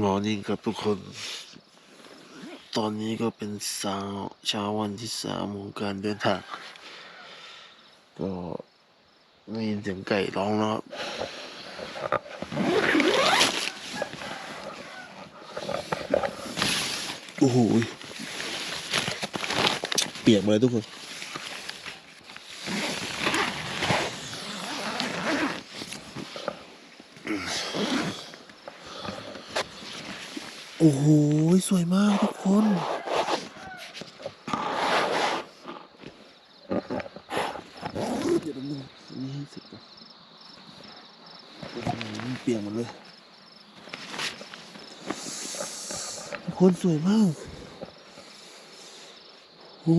หมอนี่กับทุกคน ตอนนี้ก็เป็นเช้าเช้าวันที่สามของการเดินทาง ก็ได้ยินเสียงไก่ร้องแล้วครับโอ้โห เปียกหมดเลยทุกคน โอ้โห สวยมากทุกคน เดี๋ยวแป๊บนึงอันนี้ให้เสร็จก่อนโอ้โหมันเปียกหมดเลย ทุกคนสวยมาก โอ้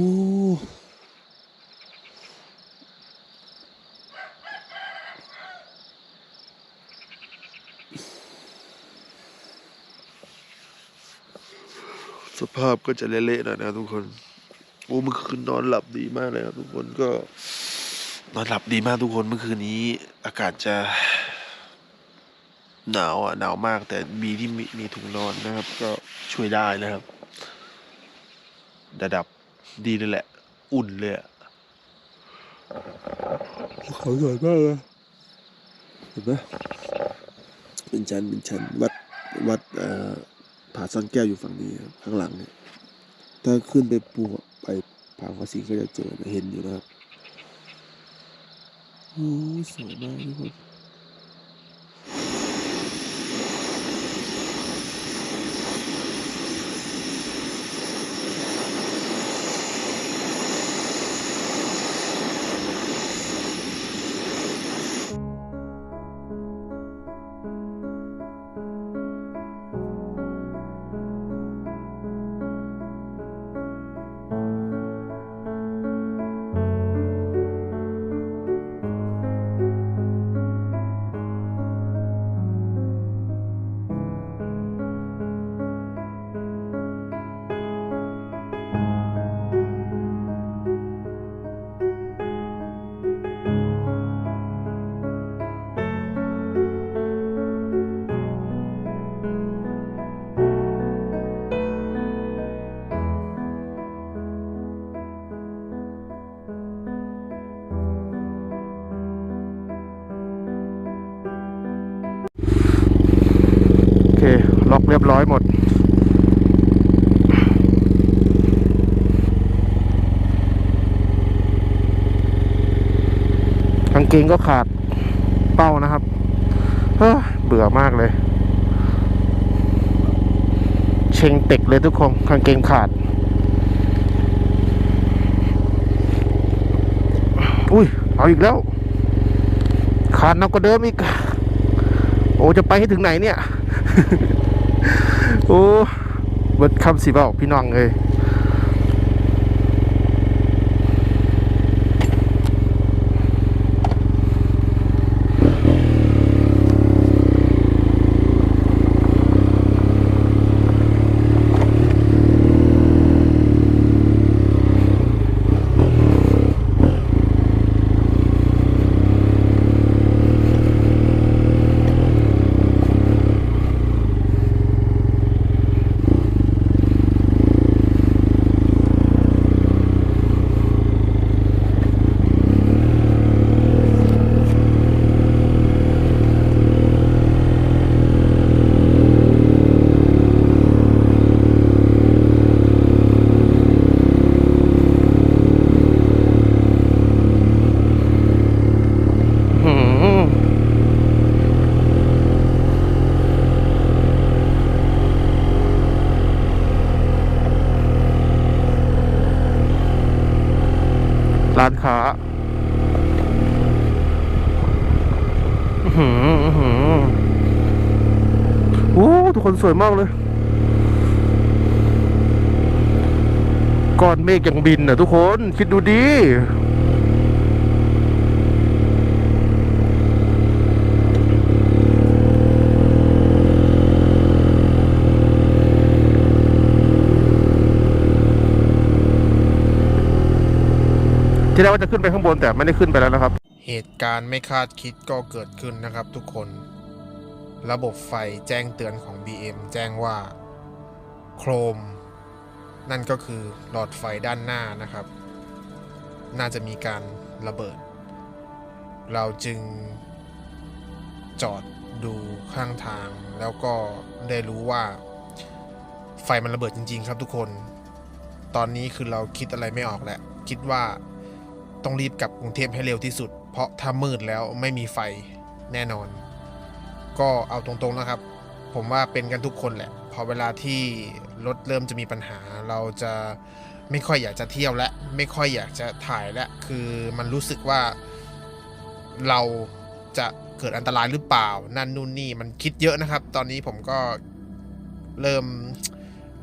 ภาพก็จะเละๆหน่อยนะครับทุกคนโอ้เมื่อคืนนอนหลับดีมากเลยครับทุกคนก็นอนหลับดีมากทุกคนเมื่อคืนนี้ อากาศจะหนาวอะหนาวมาก แต่มีที่มีมีถุงนอนนะครับ ก็ช่วยได้นะครับ ระดับดีเลยแหละ อุ่นเลยอะเขาสวยมากเลยเห็นไหมเป็นชั้นเป็นชั้นวัดวัดเอ่อ ผาซ่อนแก้วอยู่ฝั่งนี้ครับข้างหลังเนี่ยถ้าขึ้นไปปูไปผาฟ้าสีก็จะเจอเห็นอยู่นะครับโอ้สวยมากทุกคน เกงก็ขาดเป้านะครับเฮ้อเบื่อมากเลย เชงเต็กเลยทุกคนกางเกงขาด อุ้ย เอาอีกแล้ว ขาดนักกว่าเดิมอีก โอ้จะไปให้ถึงไหนเนี่ย โอ้เบิดคำสิบอกพี่น้องเลย สวยมากเลย ก้อนเมฆยังบินอะทุกคน คิดดูดีที่แรกว่าจะขึ้นไปข้างบนแต่ไม่ได้ขึ้นไปแล้วนะครับ เหตุการณ์ไม่คาดคิดก็เกิดขึ้นนะครับทุกคน ระบบไฟแจ้งเตือนของ BM แจ้งว่าโครม นั่นก็คือหลอดไฟด้านหน้านะครับ น่าจะมีการระเบิด เราจึงจอดดูข้างทาง แล้วก็ได้รู้ว่าไฟมันระเบิดจริง ๆ ครับทุกคน ตอนนี้คือเราคิดอะไรไม่ออกแล้ว คิดว่าต้องรีบกลับกรุงเทพให้เร็วที่สุด เพราะถ้ามืดแล้วไม่มีไฟแน่นอน ก็เอาตรงๆนะครับ ผมว่าเป็นกันทุกคนแหละ พอเวลาที่รถเริ่มจะมีปัญหา เราจะไม่ค่อยอยากจะเที่ยวและ ไม่ค่อยอยากจะถ่ายและคือมันรู้สึกว่าเราจะเกิดอันตรายหรือเปล่า นั่นนู่นนี่มันคิดเยอะนะครับ ตอนนี้ผมก็เริ่ม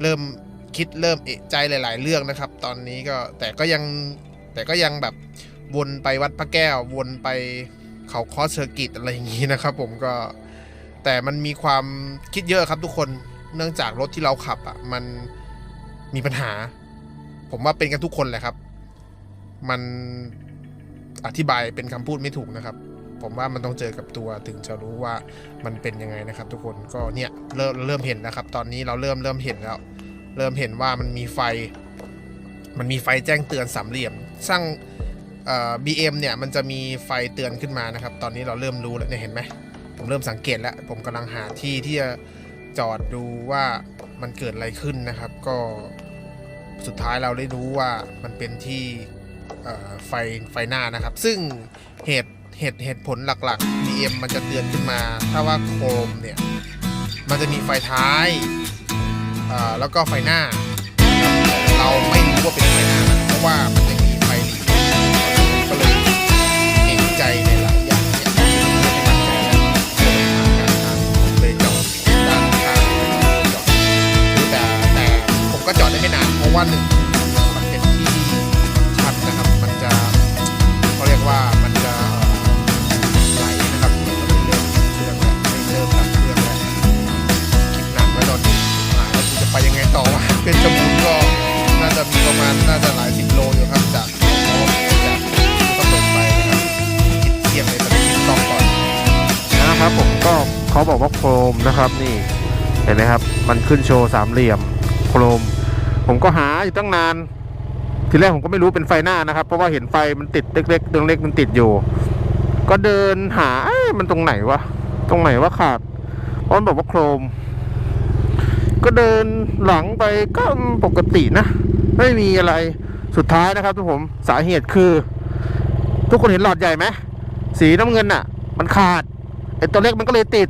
เริ่มคิดเริ่มเอะใจหลาย ๆ เรื่องนะครับ ตอนนี้ก็แต่ก็ยังแต่ก็ยังแบบวนไปวัดพระแก้ว วนไปเขาคอสเซอร์กิตอะไรอย่างนี้นะครับ ผมก็ แต่มันมีความคิดเยอะครับทุกคนเนื่องจากรถที่เราขับอะ มันมีปัญหา ผมว่าเป็นกันทุกคนแหละครับ มันอธิบายเป็นคำพูดไม่ถูกนะครับ ผมว่ามันต้องเจอกับตัวถึงจะรู้ว่ามันเป็นยังไงนะครับ ทุกคนก็เนี่ยเริ่มเริ่มเห็นแล้วครับ ตอนนี้เราเริ่มเริ่มเห็นแล้ว เริ่มเห็นว่ามันมีไฟ มันมีไฟแจ้งเตือนสามเหลี่ยมสร้างเอ่อ BM เนี่ยมันจะมีไฟเตือนขึ้นมานะครับ ตอนนี้เราเริ่มรู้แล้วเนี่ยเห็นไหม ผมเริ่มสังเกตแล้ว ผมกำลังหาที่ที่จะจอดดูว่ามันเกิดอะไรขึ้นนะครับ ก็สุดท้ายเราได้รู้ว่ามันเป็นที่ไฟไฟหน้านะครับ ซึ่งเหตุเหตุเหตุผลหลักๆ BM มันจะเตือนขึ้นมา ถ้าว่าโคมเนี่ย มันจะมีไฟท้ายอ่อแล้วก็ไฟหน้า เราไม่รู้ว่าเป็นไฟหน้า เพราะว่ามันจะมีไฟหลีก็เลยเอกใจในหลยอย่างเนี่ย ก็จอดได้ไม่นานเพราะว่าหนึ่งมันเป็นที่ชันนะครับ มันจะเขาเรียกว่ามันจะไหลนะครับมันจะไม่เริ่มเครื่องแล้วไม่เริ่มดับเครื่องแล้วคิดหนักแล้วตอนนี้หายแล้วจะไปยังไงต่อวะเป็นจมูกก็น่าจะมีประมาณน่าจะหลายสิบโลอยู่ครับจากเพราะว่าจากก็เปิดไปนะครับคิดเทียบเลยตอนนี้คิดกล้องก่อนนะครับผมก็เขาบอกว่าโครมนะครับนี่เห็นไหมครับ มันขึ้นโชว์สามเหลี่ยมโครม ผมก็หาอยู่ตั้งนาน ทีแรกผมก็ไม่รู้เป็นไฟหน้านะครับ เพราะว่าเห็นไฟมันติดเล็กๆดวงเล็กมันติดอยู่ ก็เดินหาเอ๊ะมันตรงไหนวะตรงไหนว่าขาดเพราะมันบอกว่าโครม ก็เดินหลังไปก็ปกตินะ ไม่มีอะไรสุดท้ายนะครับทุกผมสาเหตุคือ ทุกคนเห็นหลอดใหญ่ไหมสีน้ำเงินอะ มันขาดไอ้ตัวเล็กมันก็เลยติด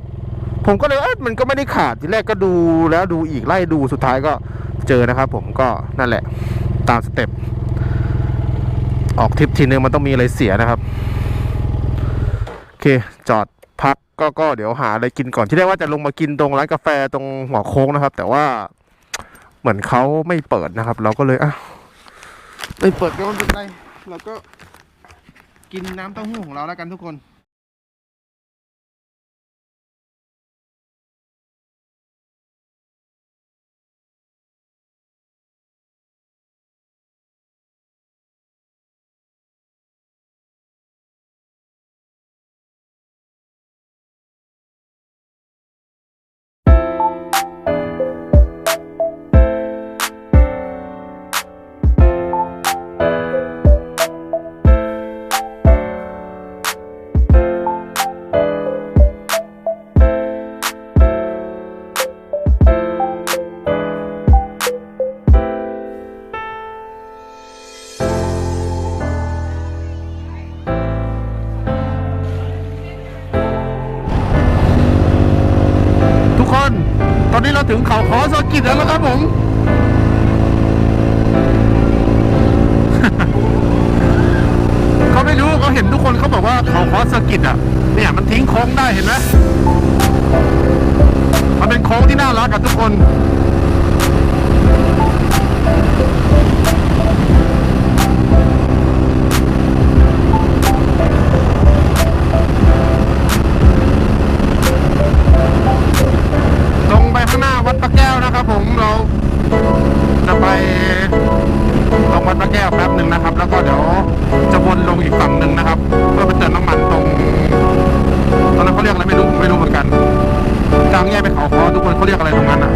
ผมก็เลยเอ้มันก็ไม่ได้ขาดทีแรกก็ดูแล้วดูอีกไล่ดูสุดท้ายก็ เจอนะครับ ผมก็นั่นแหละตามสเต็ปออกทริปทีนึงมันต้องมีอะไรเสียนะครับโอเคจอดพักก็ก็เดี๋ยวหาอะไรกินก่อนที่แรกว่าจะลงมากินตรงร้านกาแฟตรงหัวโค้งนะครับ แต่ว่าเหมือนเขาไม่เปิดนะครับ เราก็เลยอะไม่เปิดก็ไม่เป็นไรเราก็กินน้ำเต้าหู้ของเราแล้วกันทุกคน ถึงเขาขอสกิดแล้วนะครับผมเขาไม่รู้เขาเห็นทุกคนเขาบอกว่าเขาขอสกิดอะ เนี่ยมันทิ้งโค้งได้เห็นไหมมันเป็นโค้งที่น่ารักกับทุกคน ลงอีกฝั่งหนึ่งนะครับ เพื่อไปเติมน้ำมันตรงตอนนั้นเขาเรียกอะไรไม่รู้ไม่รู้เหมือนกันกลางแยกไปเขาคอทุกคนเขาเรียกอะไรตรงนั้นอะ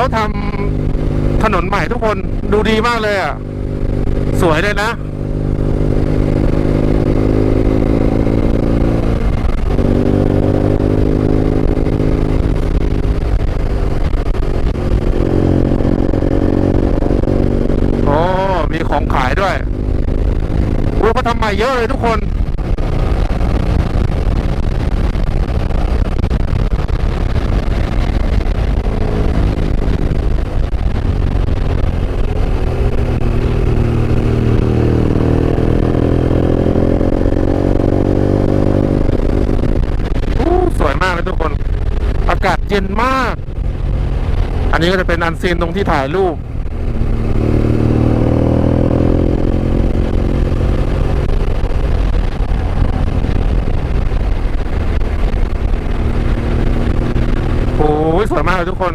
เขาทำถนนใหม่ทุกคนดูดีมากเลยอะ สวยเลยนะ โอ้ มีของขายด้วยโอ้เขาทำใหม่เยอะเลยทุกคน โอ้สวยมากเลยทุกคน อากาศเย็ นมาก อันนี้ก็จะเป็นอันซีนตรงที่ถ่ายรูปโอ้ยสวยมากเลยทุกคน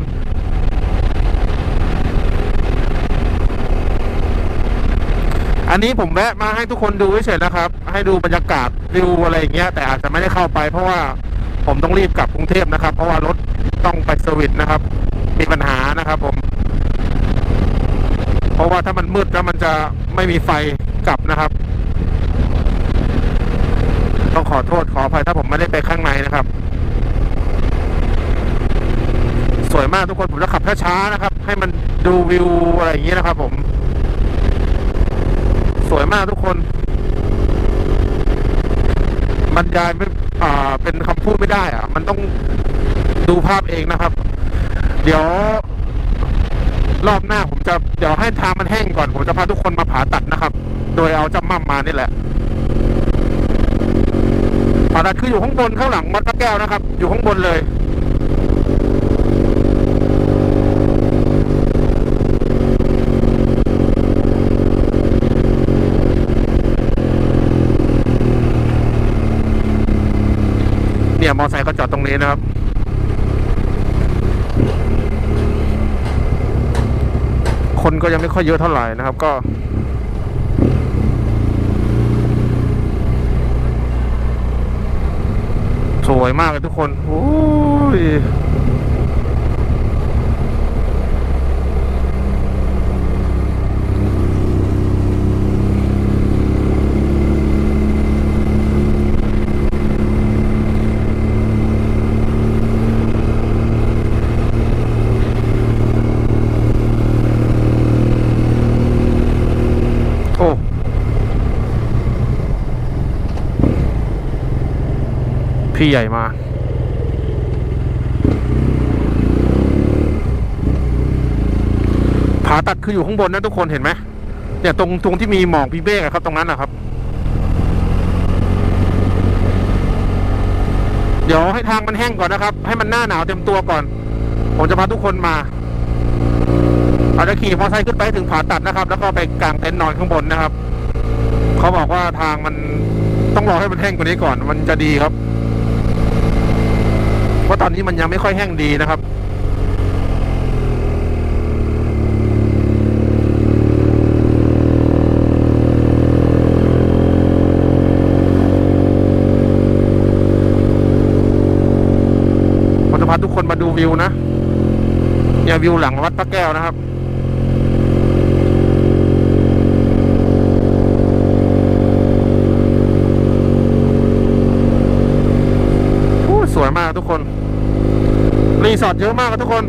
อันนี้ผมแวะมาให้ทุกคนดูเฉยๆนะครับ ให้ดูบรรยากาศวิวอะไรอย่างเงี้ยแต่อาจจะไม่ได้เข้าไปเพราะว่า ผมต้องรีบกลับกรุงเทพนะครับ เพราะว่ารถต้องไปสวิตนะครับ มีปัญหานะครับผม เพราะว่าถ้ามันมืดแล้วมันจะไม่มีไฟกลับนะครับ ต้องขอโทษขออภัยถ้าผมไม่ได้ไปข้างในนะครับ สวยมากทุกคนผมจะขับช้าๆนะครับ ให้มันดูวิวอะไรอย่างเงี้ยนะครับ ผม สวยมากทุกคนบรรยายไม่ เป็นคำพูดไม่ได้อะมันต้องดูภาพเองนะครับ เดี๋ยวรอบหน้าผมจะเดี๋ยวให้ทางมันแห้งก่อน ผมจะพาทุกคนมาผ่าตัดนะครับ โดยเอาจำมั่มมานี่แหละผ่าตัดคืออยู่ข้างบนข้างหลังวัดพระแก้วนะครับ อยู่ข้างบนเลย มอไซค์ก็จอดตรงนี้นะครับ คนก็ยังไม่ค่อยเยอะเท่าไหร่นะครับก็สวยมากเลยทุกคน โอ้ย โอ้ พี่ใหญ่มา ผาตัดคืออยู่ข้างบนนะทุกคนเห็นไหมเนี่ยตรงตรงที่มีหมอกพีเบกครับ ตรงนั้นนะครับ เดี๋ยวให้ทางมันแห้งก่อนนะครับ ให้มันหน้าหนาวเต็มตัวก่อน ผมจะพาทุกคนมาอาจจะขี่มอเตอร์ไซค์ขึ้นไปถึงผาตัดนะครับ แล้วก็ไปกางเต็นท์นอนข้างบนนะครับ เขาบอกว่าทางมันต้องรอให้มันแห้งกว่านี้ก่อน มันจะดีครับ เพราะตอนนี้มันยังไม่ค่อยแห้งดีนะครับผมจะพาทุกคนมาดูวิวนะเนี่ยวิวหลังวัดพระแก้วนะครับ โอ้สวยมากทุกคน รีสอร์ทเยอะมากครับทุกคน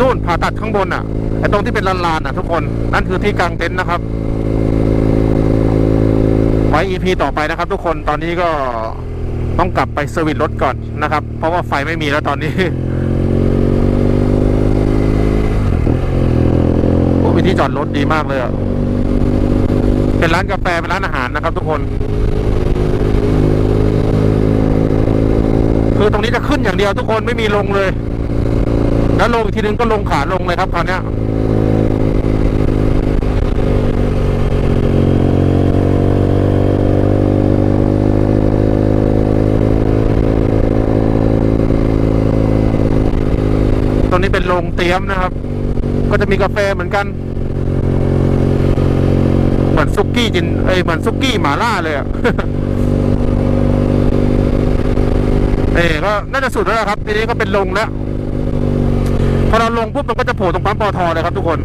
นู่นผ่าตัดข้างบนอะไอ้ตรงที่เป็นลานๆอะทุกคนนั่นคือที่กางเต็นท์นะครับ ไว้ EP ต่อไปนะครับ ทุกคนตอนนี้ก็ต้องกลับไปเซอร์วิสรถก่อนนะครับ เพราะว่าไฟไม่มีแล้วตอนนี้โอ้เป็นที่จอดรถดีมากเลยอะเป็นร้านกาแฟเป็นร้านอาหารนะครับ ทุกคน คือตรงนี้จะขึ้นอย่างเดียวทุกคนไม่มีลงเลย แล้วลงอีกทีนึงก็ลงขาลงเลยครับคราวนี้ย นี้เป็นโรงเตรียมนะครับ ก็จะมีกาแฟเหมือนกัน เหมือนซุกี้จินเอ้ยเหมือนซุกี้หมาล่าเลยอะเอ้ก็น่าจะสุดแล้วครับ ทีนี้ก็เป็นลงแล้ว พอเราลงปุ๊บมันก็จะโผล่ตรงปั๊มปอทอเลยครับทุกคน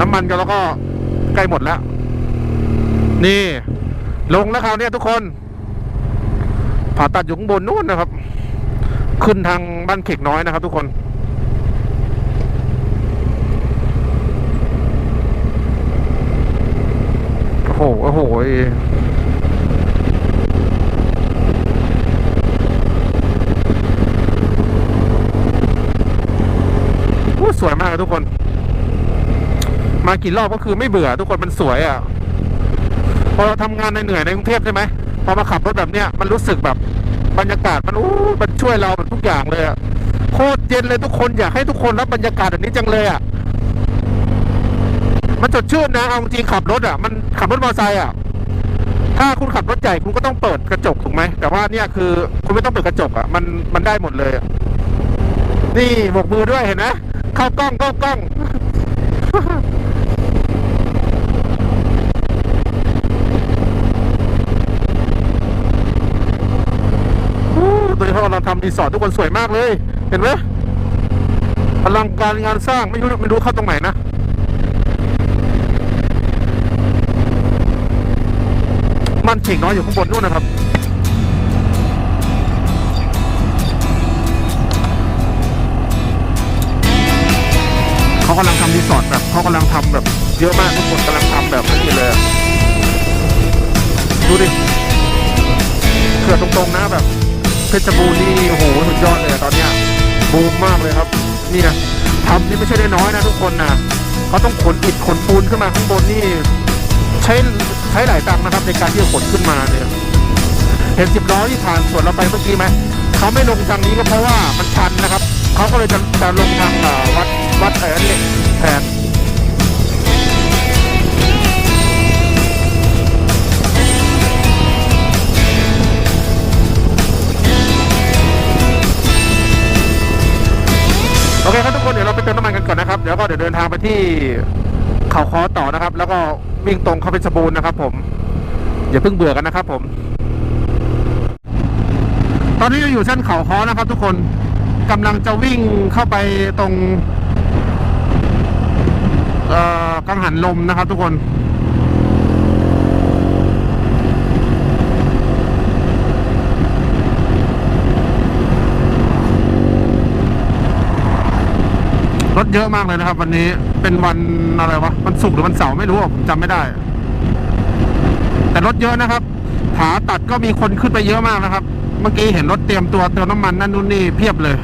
น้ำมันก็แล้วก็ใกล้หมดแล้ว นี่ ลงแล้วคราวนี้ทุกคน ผ่าตัดอยู่ข้างบนนู่นนะครับ ขึ้นทางบ้านเขกน้อยนะครับ ทุกคน โอ้โหสวยมากเลยทุกคน มากี่รอบก็คือไม่เบื่อทุกคนมันสวยอะ่ะ พอเราทำงานในเหนื่อยในกรุงเทพใช่ไหมพอมาขับรถแบบเนี้ยมันรู้สึกแบบบรรยากาศมันอู้มันช่วยเราแบบทุกอย่างเลยอะ่ะโคตรเย็นเลยทุกคนอยากให้ทุกคนรับบรรยากาศแบบนี้จังเลยอะ่ะ มันสดชื่นนะเอาจริงขับรถอะมันขับรถมอเตอร์ไซค์อะถ้าคุณขับรถใหญ่คุณก็ต้องเปิดกระจกถูกไหมแต่ว่าเนี่ยคือคุณไม่ต้องเปิดกระจกอะมันมันได้หมดเลยนี่บกมือด้วยเห็นไหมเข้ากล้องเข้ากล้องโดยเฉพาะเราทำรีสอร์ททุกคนสวยมากเลย เห็นไหมอลังการงานสร้างไม่รู้ไม่รู้เข้าตรงไหนนะ มันเข่งน้อยอยู่ข้างบนนู่นนะครับเขากำลังทำรีสอร์ทแบบเขากำลังทำแบบเยอะมากทุกคนกำลังทำแบบนี้เลยดูดิเขื่อนตรงๆนะแบบเพชรบูรณ์นี่โอ้โหสุดยอดเลยตอนเนี้ยบูมมากเลยครับเนี่ยทำนี่ไม่ใช่น้อยนะทุกคนนะเขาต้องขนอิฐขนปูนขึ้นมาข้างบนนี่ ใช้ใช้หลายตังค์นะครับในการที่จะขนขึ้นมาเนี่ยเห็นสิบล้อที่ผ่านสวนเราไปเมื่อกี้ไหมเขาไม่ลงทางนี้ก็เพราะว่ามันชันนะครับเขาก็เลยจะจะลงทางวัดวัดเออนี่แทนโอเคครับทุกคนเดี๋ยวเราไปเติมน้ำมันกันก่อนนะครับเดี๋ยวก็เดี๋ยวเดินทางไปที่ เขาคอต่อนะครับ แล้วก็วิ่งตรงเข้าเป็นสบูนนะครับ ผมอย่าเพิ่งเบื่อกันนะครับผม ตอนนี้เราอยู่เส้นเขาคอนะครับ ทุกคนกำลังจะวิ่งเข้าไปตรง เอ่อกังหันลมนะครับ ทุกคน รถเยอะมากเลยนะครับ วันนี้เป็นวันอะไรวะวันศุกร์หรือวันเสาร์ไม่รู้อะผมจำไม่ได้ แต่รถเยอะนะครับผาตัดก็มีคนขึ้นไปเยอะมากนะครับ เมื่อกี้เห็นรถเตรียมตัวเติมน้ำมันนั่นนู่นนี่เพียบเลย